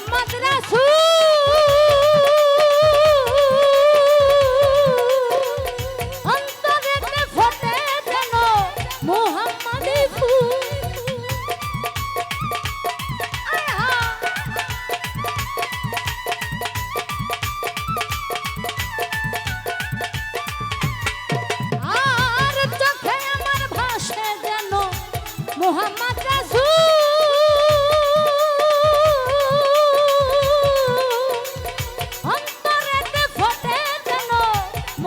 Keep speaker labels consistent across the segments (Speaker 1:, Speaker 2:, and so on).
Speaker 1: মুহাম্মদ রাসূল অন্তরেতে ফোটে যেন মুহাম্মাদি ফুল আর চোখে আমার ভাসে যেন মোহাম্মদ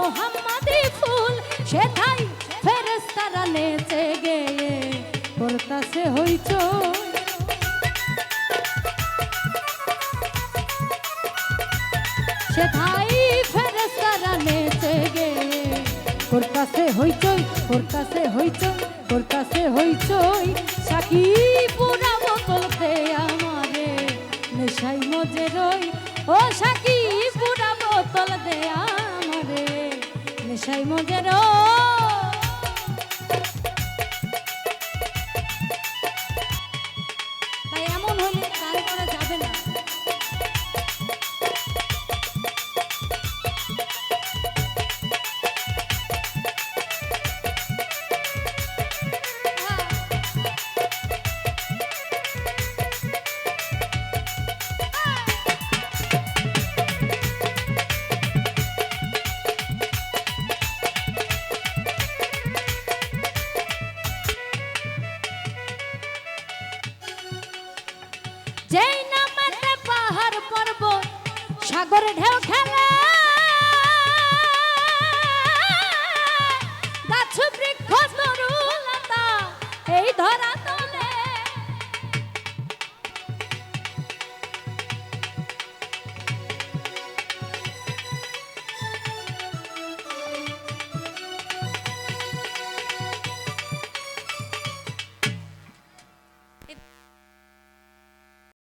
Speaker 1: মোহাম্মদি ফুল সেথাই ফেরেশতারা নেচে গেয়ে করতাছে হইচই। সেথাই ফেরেশতারা নেচে গে করতাছে হইচই হইচই হইচই। সাকি আমারে নেশাই মজে রই। ও সাকি নেশাই মজে যেই নামেতে পাহাড় পর্বত সাগর ঢেউ খেলে। গাছ বৃক্ষ তরুলতা এই ধরা